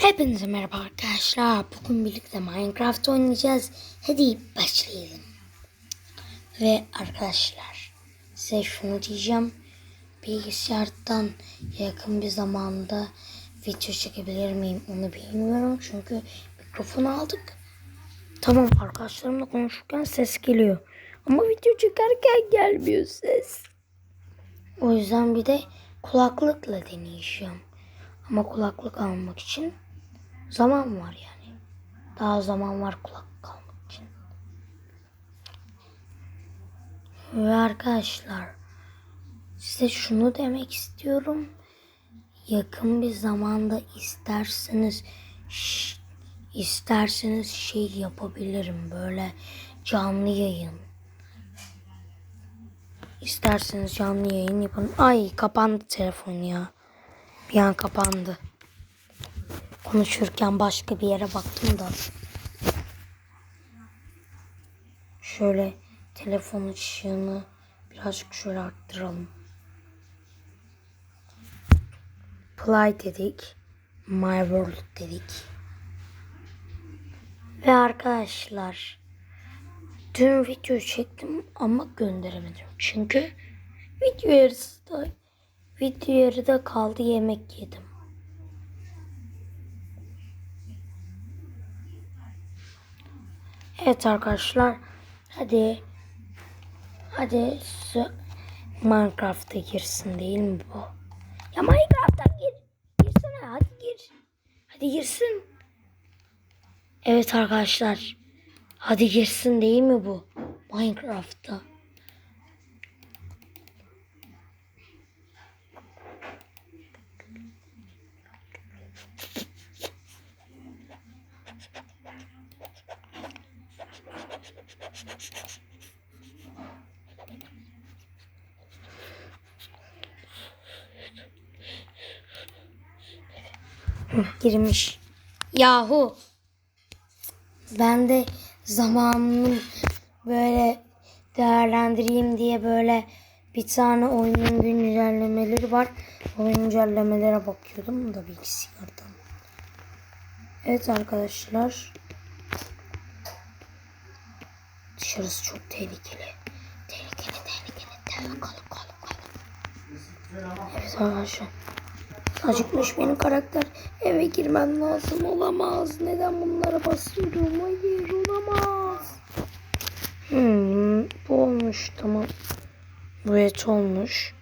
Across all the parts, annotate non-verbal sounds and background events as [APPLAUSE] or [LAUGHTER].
Hepinize merhaba arkadaşlar. Bugün birlikte Minecraft oynayacağız. Hadi başlayalım. Ve arkadaşlar size şunu diyeceğim. Bilgisayardan yakın bir zamanda video çekebilir miyim onu bilmiyorum. Çünkü mikrofon aldık. Tamam arkadaşlarımla konuşurken ses geliyor. Ama video çekerken gelmiyor ses. O yüzden bir de kulaklıkla deneyeceğim. Ama kulaklık almak için zaman var yani. Daha zaman var kulaklık almak için. Ve arkadaşlar size şunu demek istiyorum. Yakın bir zamanda isterseniz isterseniz şey yapabilirim böyle canlı yayın. İsterseniz canlı yayın yapın. Ay kapandı telefon ya. Bir an kapandı. Konuşurken başka bir yere baktım da. Şöyle telefon ışığını birazcık şöyle arttıralım. Play dedik. My World dedik. Ve arkadaşlar dün video çektim ama gönderemedim. Çünkü video yarısı da video yarıda kaldı yemek yedim. Evet arkadaşlar hadi hadi Minecraft'a girsin değil mi bu? Ya Minecraft'a gir. Girsene hadi gir. Hadi girsin. Evet arkadaşlar. Hadi girsin değil mi bu? Minecraft'ta. Girmiş. Yahu. Ben de zamanımı böyle değerlendireyim diye böyle bir tane oyunun güncellemeleri var. O güncellemelere bakıyordum da bilgisayardan. Evet arkadaşlar. Dışarısı çok tehlikeli. Tehlikeli tehlikeli. Kalın kalın. Evet arkadaşlar. Acıkmış benim karakter. Eve girmem lazım. Olamaz. Neden bunlara basıyorum? Hayır olamaz. Hmm, bu olmuş tamam. Bu et olmuş.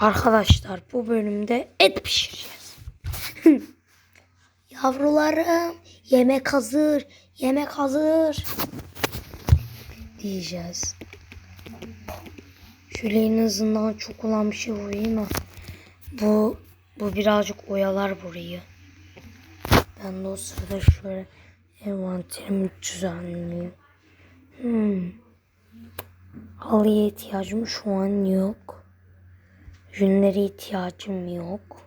Arkadaşlar bu bölümde et pişireceğiz. [LAUGHS] Yavrularım yemek hazır. Yemek hazır. Diyeceğiz. Şöyle en azından çok olan bir şey koyayım mı? Bu bu birazcık oyalar burayı. Ben de o sırada şöyle envanterimi düzenleyeyim. Hmm. Halıya ihtiyacım şu an yok. Yünlere ihtiyacım yok.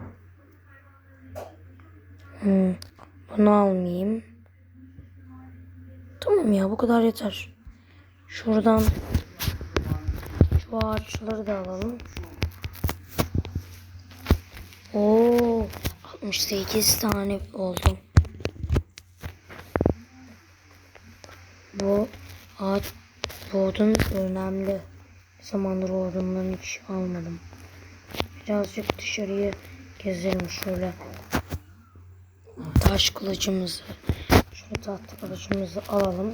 Hmm. Bunu almayayım. Tamam ya bu kadar yeter. Şuradan şu ağaçları da alalım. Oo, 68 tane oldu. Bu ağaç bu odun önemli. Bir zamandır odundan hiç almadım. Birazcık dışarıya gezelim şöyle. Taş kılıcımızı, şu tahta kılıcımızı alalım.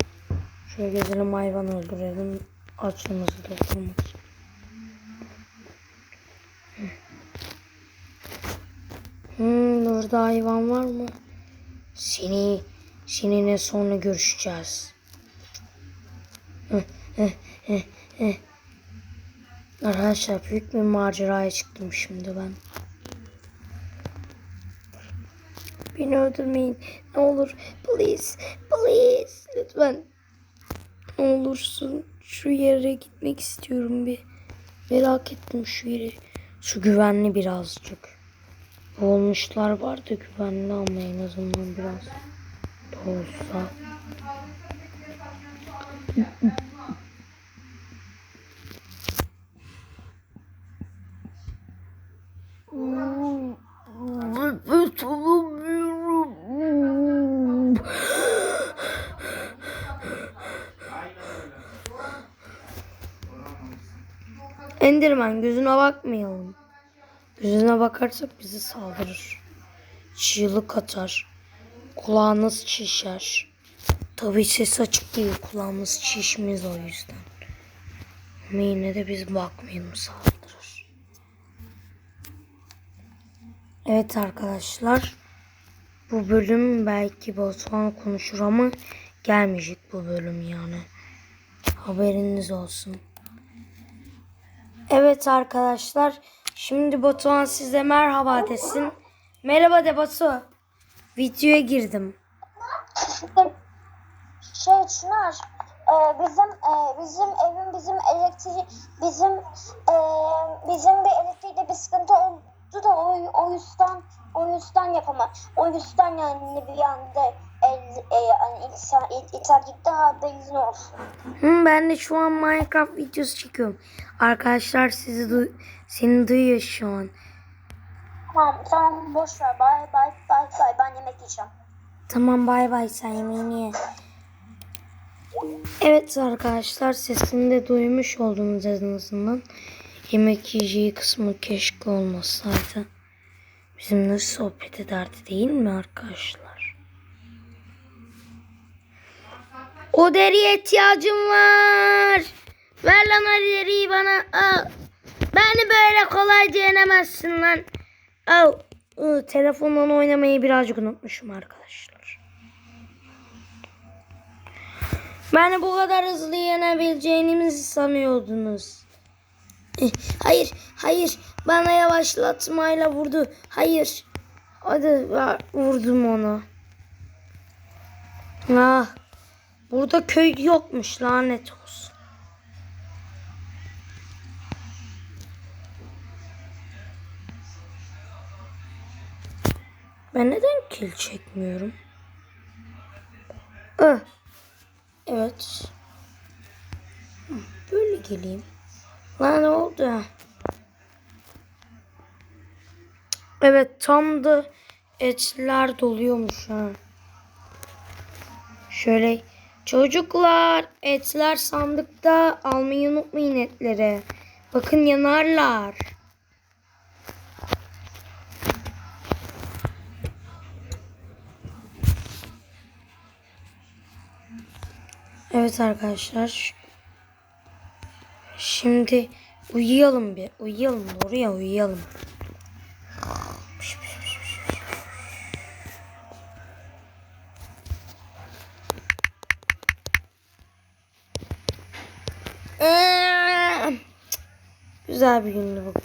Şöyle gezelim hayvan öldürelim. Açlığımızı doldurmak. Hmm, burada hayvan var mı? Seni, seninle sonra görüşeceğiz. Arkadaşlar büyük bir maceraya çıktım şimdi ben. Beni öldürmeyin. Ne olur. Please. Please. Lütfen. Olursun. Şu yere gitmek istiyorum bir. Merak ettim şu yeri. Şu güvenli birazcık. Boğulmuşlar vardı güvenli ama en azından biraz da olsa. Enderman gözüne bakmayalım. Gözüne bakarsak bizi saldırır. Çığlık atar. Kulağınız şişer. Tabii ses açık değil. Kulağımız şişmez o yüzden. Ama yine de biz bakmayalım saldırır. Evet arkadaşlar. Bu bölüm belki Batuhan konuşur ama gelmeyecek bu bölüm yani. Haberiniz olsun. Evet arkadaşlar. Şimdi Batuhan size merhaba desin. Merhaba de Batu. Videoya girdim. Şey Çınar, e, bizim e, bizim evin bizim elektrik bizim e, bizim bir elektrikte bir sıkıntı oldu da o, o yüzden o yüzden yapamam. O yüzden yani bir anda e, yani haberiniz olsun. Hı, ben de şu an Minecraft videosu çekiyorum. Arkadaşlar sizi duy seni duyuyor şu an. Tamam tamam boş ver. Bye bye bye bye. Ben yemek yiyeceğim. Tamam bay bay sen yemeğini ye. Evet arkadaşlar sesini de duymuş oldunuz en azından. Yemek yiyeceği kısmı keşke olmasaydı. Bizimle sohbet ederdi değil mi arkadaşlar? O deriye ihtiyacım var. Ver lan o deriyi bana. Al. Beni böyle kolayca yenemezsin lan. Al. Telefondan oynamayı birazcık unutmuşum arkadaşlar. Beni bu kadar hızlı yenebileceğinizi sanıyordunuz. Eh, Hayır, hayır. Bana yavaşlatmayla vurdu. Hayır. Hadi vurdum onu. Ah. Burada köy yokmuş lanet olsun. Ben neden kil çekmiyorum? Ah. Evet. Böyle geleyim. Lan ne oldu? Evet tam da etler doluyormuş ha. Şöyle çocuklar etler sandıkta almayı unutmayın etleri. Bakın yanarlar. Evet arkadaşlar. Şimdi uyuyalım bir. Uyuyalım. Oraya uyuyalım. Güzel bir gündü bugün.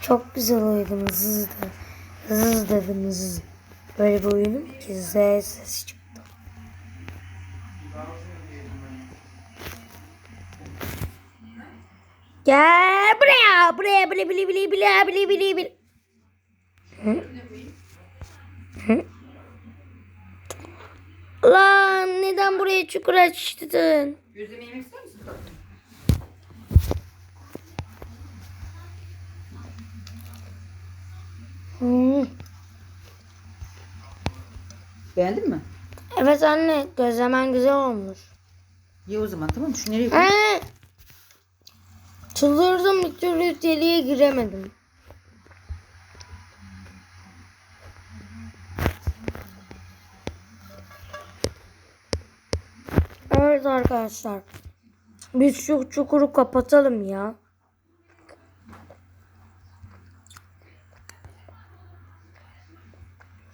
Çok güzel uyudum. Zız da. Zız dedim zız. Böyle bir uyudum ki Z sesi çıktı. Gel buraya. Buraya bile bile bile bile bile bile bile. Hı? Hı? Lan neden buraya çukur açtın? Gözleme yemek ister Beğendin mi? Evet anne gözlemen güzel olmuş. Ye o zaman tamam mı? Şu nereye koy? Çıldırdım bir türlü deliğe giremedim. Evet arkadaşlar. Biz şu çukuru kapatalım ya.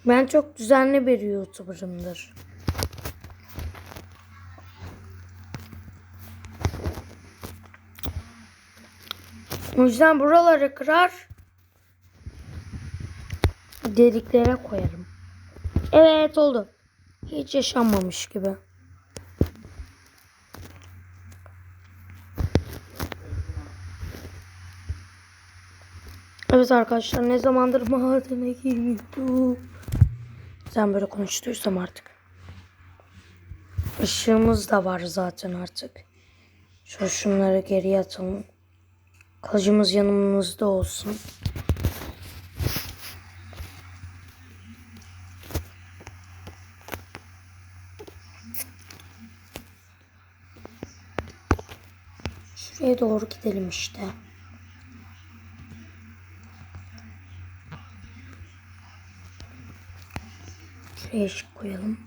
Ben çok düzenli bir YouTuber'ımdır. O yüzden buraları kırar. Deliklere koyarım. Evet oldu. Hiç yaşanmamış gibi. Evet arkadaşlar ne zamandır madene girmiyordum. Sen böyle konuştuysam artık. Işığımız da var zaten artık. Şu şunları geriye atalım. Kılıcımız yanımızda olsun. Şuraya doğru gidelim işte. Şuraya ışık koyalım.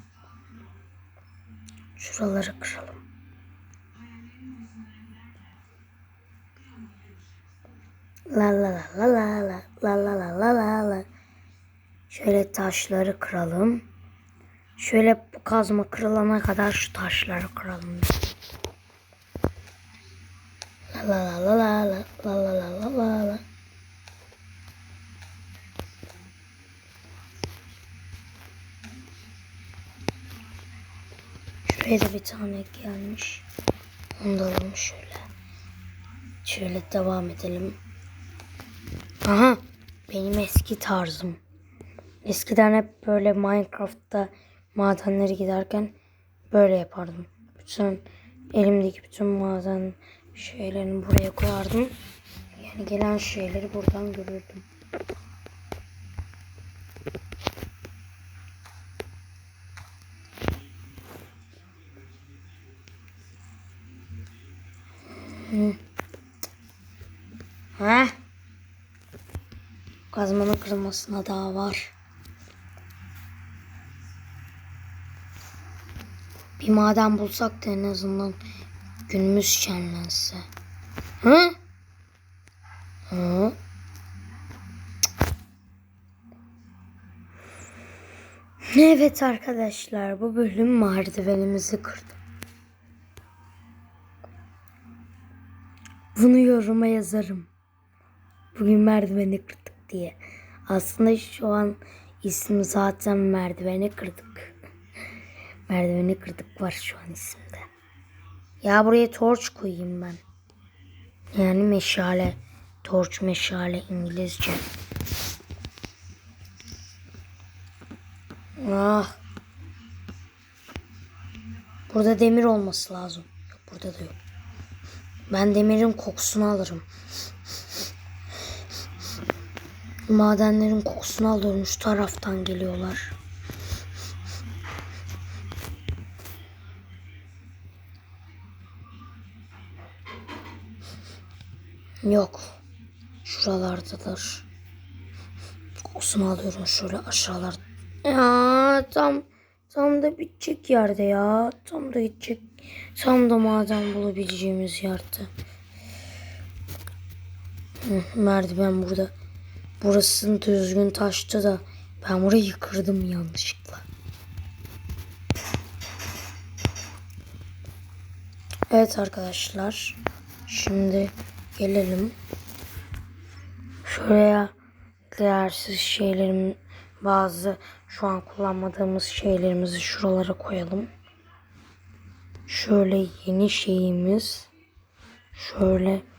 Şuraları kıralım. La la la la la la la la la la la. Şöyle taşları kıralım. Şöyle bu kazma kırılana kadar şu taşları kıralım. La la la la la la la la la la la. Şuraya da bir tane gelmiş. Onu da alalım şöyle. Şöyle devam edelim. Aha benim eski tarzım. Eskiden hep böyle Minecraft'ta madenleri giderken böyle yapardım. Bütün elimdeki bütün maden şeylerini buraya koyardım. Yani gelen şeyleri buradan görürdüm. Ha? Kazmanın kırılmasına daha var. Bir maden bulsak da en azından günümüz şenlense. Hı? Hı? Evet arkadaşlar bu bölüm merdivenimizi kırdım. Bunu yoruma yazarım. Bugün merdiveni kırdık diye. Aslında şu an ismi zaten merdiveni kırdık. [LAUGHS] merdiveni kırdık var şu an isimde. Ya buraya torç koyayım ben. Yani meşale. Torç meşale İngilizce. Ah. Burada demir olması lazım. Yok burada da yok. Ben demirin kokusunu alırım. Madenlerin kokusunu alıyorum. Şu taraftan geliyorlar. Yok. Şuralardadır. Kokusunu alıyorum şöyle aşağılar. Ya tam tam da bitecek yerde ya. Tam da gidecek. Tam da maden bulabileceğimiz yerde. Merdiven burada. Burasını düzgün taştı da ben burayı kırdım yanlışlıkla. Evet arkadaşlar. Şimdi gelelim. Şuraya değersiz şeylerim bazı şu an kullanmadığımız şeylerimizi şuralara koyalım. Şöyle yeni şeyimiz. Şöyle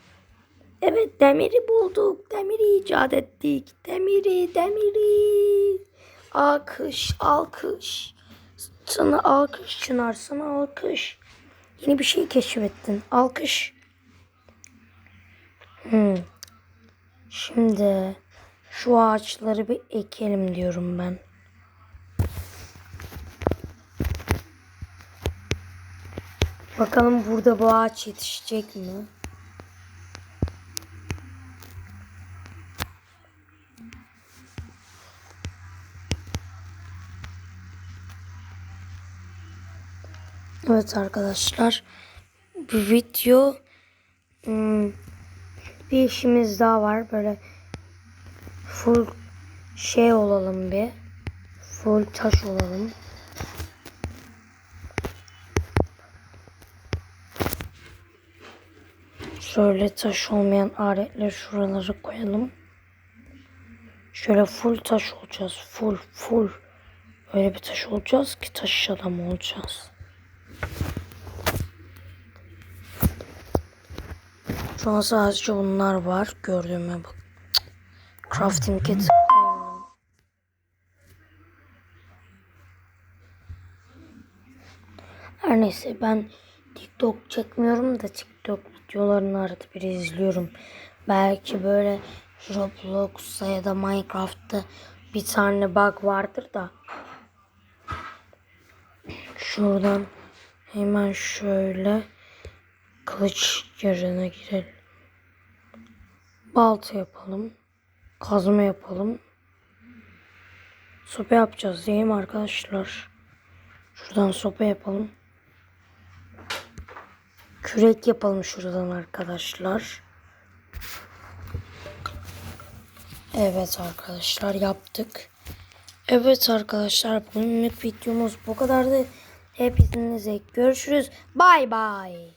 Evet demiri bulduk. Demiri icat ettik. Demiri, demiri. Alkış, alkış. Sana alkış Çınar, sana alkış. Yeni bir şey keşfettin. Alkış. Hmm. Şimdi şu ağaçları bir ekelim diyorum ben. Bakalım burada bu ağaç yetişecek mi? Evet arkadaşlar. Bir video hmm, bir işimiz daha var. Böyle full şey olalım bir. Full taş olalım. Şöyle taş olmayan aletleri şuralara koyalım. Şöyle full taş olacağız. Full full. Öyle bir taş olacağız ki taş adam olacağız. Şu an sadece bunlar var. Gördüğüme bak. Crafting kit. Her neyse ben TikTok çekmiyorum da TikTok videolarını arada bir izliyorum. Belki böyle Roblox'ta ya da Minecraft'ta bir tane bug vardır da. Şuradan hemen şöyle kılıç yarına girelim. Balta yapalım. Kazma yapalım. Sopa yapacağız değil mi arkadaşlar? Şuradan sopa yapalım. Kürek yapalım şuradan arkadaşlar. Evet arkadaşlar yaptık. Evet arkadaşlar bugünlük videomuz bu kadardı. Hepinize görüşürüz. Bay bay.